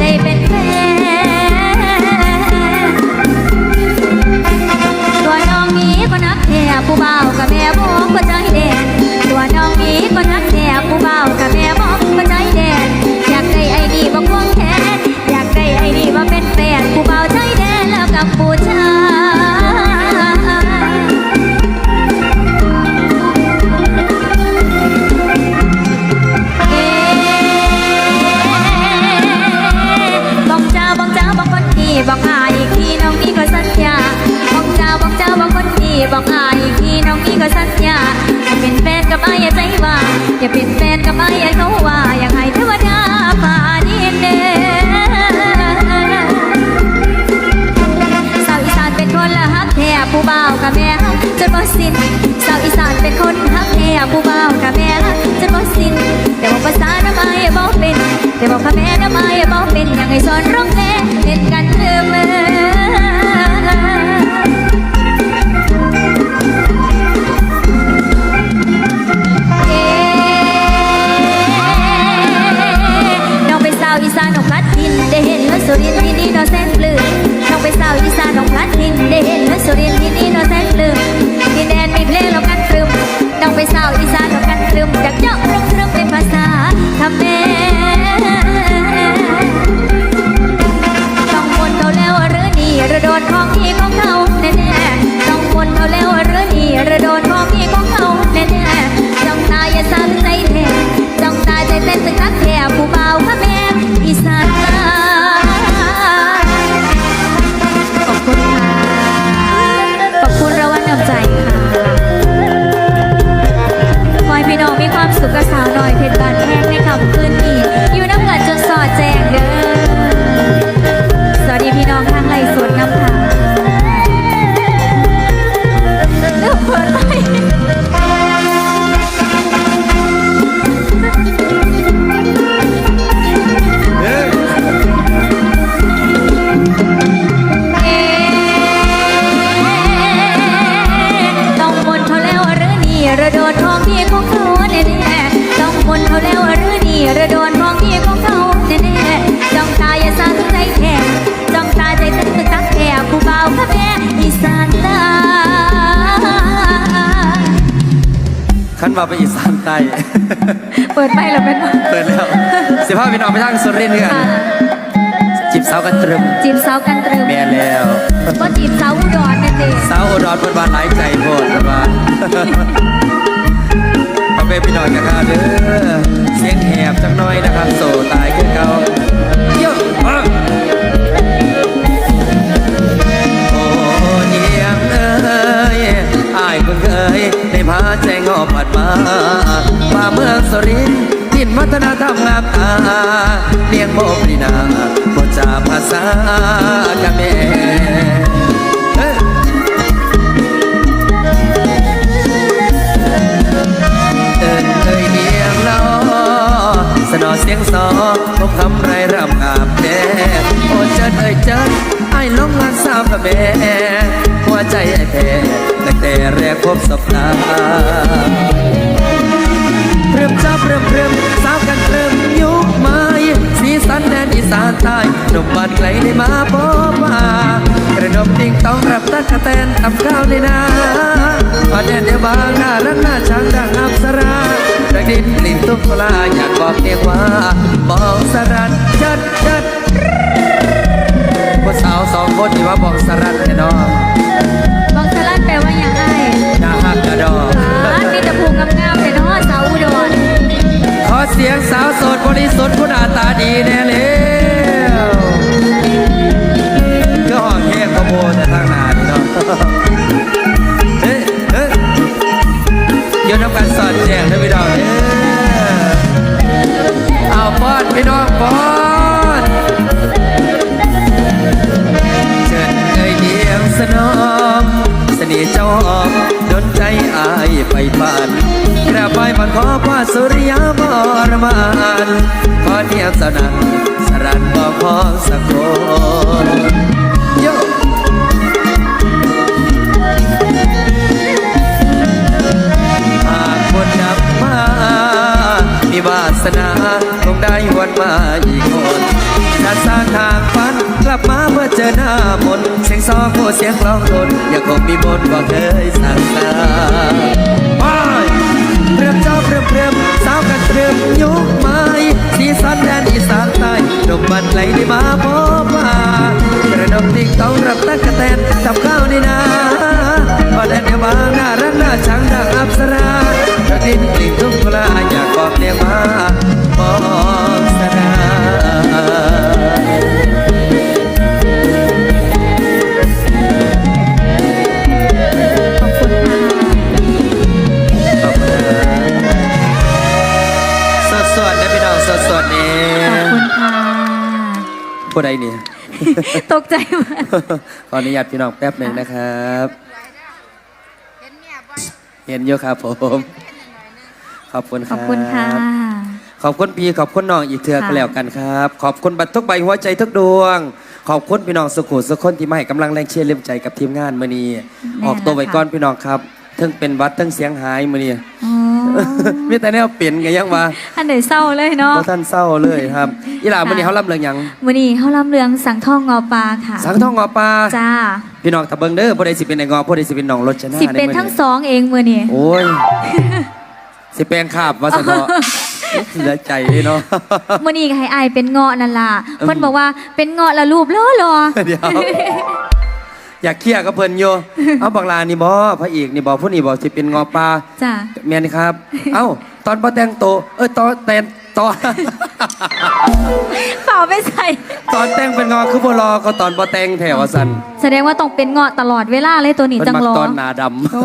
ได้เป็นแฟน กับอายอย่าใจว่าอย่าเป็นแฟนกับายอย่าเขาว่าอยากให้เทวดาฟ้าดินเดสาวอีสานเป็นคนละฮักแท้ผู้บ่าวกับแม่จนบ่สิ้นสาวอีสานเป็นคนฮักแท้ผู้บ่าวกับแม่จนบ่สิ้นแต่ว่าภาษาน้ำไอ้บ่เป็นแต่ว่าคำแม่น้ำไอ้บ่เป็นอยากให้สอนร้องเพลงเล่นกัน ผู้เบาข้าแม่อีสานใต้ขันมาไปอีสานใต้ เปิดไปแล้วเป็นว่าเปิดแล้วสิพาพี่น้องไปทางสุรินทร์กันจิบสาวกันตรึมจีบสาวกันตรึมแม่แล้วก็จีบสาวอุดรนั่นเองสาวอุดรเพิ่นบ้านหลายใจโพดเพิ่นว่าเอาไปพี่น้องนะครับเด้อเสียงแหบจังน้อยนะครับโซตายคือเก่าโยอะ เลี้ยงโมปรีนาบทจาภาษากะเมเอ้ยเดินเคยเดียงล้อสนอเสียงสอพบคำไรรำอาบแดดโอ้เจิดเอ้ยเจิดไอ้ลงงานสาวกับแม่หัวใจไอ้แพ้ตั้งแต่แรกพบสบตาเริ่มจับเริ่มเริ่มสาวกันเริ่ม สานใต้หนุ่มบ้านไกลได้มาพบมากระดมติ้งต้องรับตักะแตนทำข้าวในนาพอแดนเดียวบางหน้ารักหน้าช้างดังอับสราดักดินลิ้นตุ๊กปลาอยากบอกเพียงว่าบอกสรัดจัด พี่น้องบอนเชิญเอ่ยเดียวสนอมเสน่ห์เจ้าออมดนใจอายไปบ้านกระบายผ่านขอพระสุริยบรมานขอเทียบสนันสรันบอกพอสักคนโย สนาคงได้หวนมาอีกคนจะสร้างทางฝันกลับมาเพื่อเจอหน้ามนเสียงซอโคเสียงร้องทนยังคงมีมนต์ว่าเคยสั่งตาไปเริ่มเจ้าเริ่มเริ่มสาวกันเริ่ม บอกเรียกมาบอกสราขอบคุณค่ะขอบคุณสดสดๆนะพี่น้องสดสดๆนี่ขอบคุณค่ะ ผู้ใดเนี่ย ตกใจมาก ขออนุญาตพี่น้องแป๊บหนึ่งนะครับ เห็นอยู่ครับผม ขอบคุณคขรัอบ บคุณค่ะ ขอบคุณพี่ขอบคุณน้องอีกเทือกค่ะก็แล้วกันครับ ขอบคุณบัตรทุกใบหัวใจทุกดวง ขอบคุณพี่น้องสุขุมสุขคนที่มาให้กำลังแรงเชียร์เลี้ยมใจกับทีมงานมื่อนี้ออกตัวไว้ก่อนพี่น้องครับทั้งเป็นหวัดทั้งเสียงหายมื่อนี้อ๋อมีแต่แนวเปลี่ยนกันยังว่าอันไหนเศร้าเลยเนาะ เพราะท่านเศร้าเลยครับอีหลามื่อนี้เขาลำเรืองหยังวันนี้เขาลำเรืองสังทองงอปลาค่ะ สังทองงอปลาจ้า พี่น้องตะเบิงเด้อผู้ใดสิเป็นไอ้งอผู้ใดสิเป็นน้องรถชนะสิเป็นใมื้อทั้งสองเองมือนี่โอ้ย สิแปลงขาบว่าสนอเสียใจเนาะ มือนี่ให้อายเป็นเงาะนั่นล่ะอืมเพิ่นบอกว่าเป็นเงาะละรูปล้อรอเดี๋ยว อยากเคลียร์กับเพิ่นโยเอาบักลานี่บ่พระเอกนี่บ่ผู้นี่บ่สิเป็นงอปลาจ้าแม่นครับ เอ้า ตอนบ่แต่งโตวเอ้ยตอนแต่งตอน เปล่าไม่ใส่ ตอนแต่งเป็นงอคือบ่รอก็ตอนบ่แต่งแถวว่าซั่นแสดงว่าต้องเป็นเงาะตลอดเวลาเลยตัวนี้เพิ่นจังมักรอตอนหน้าดำ โอ้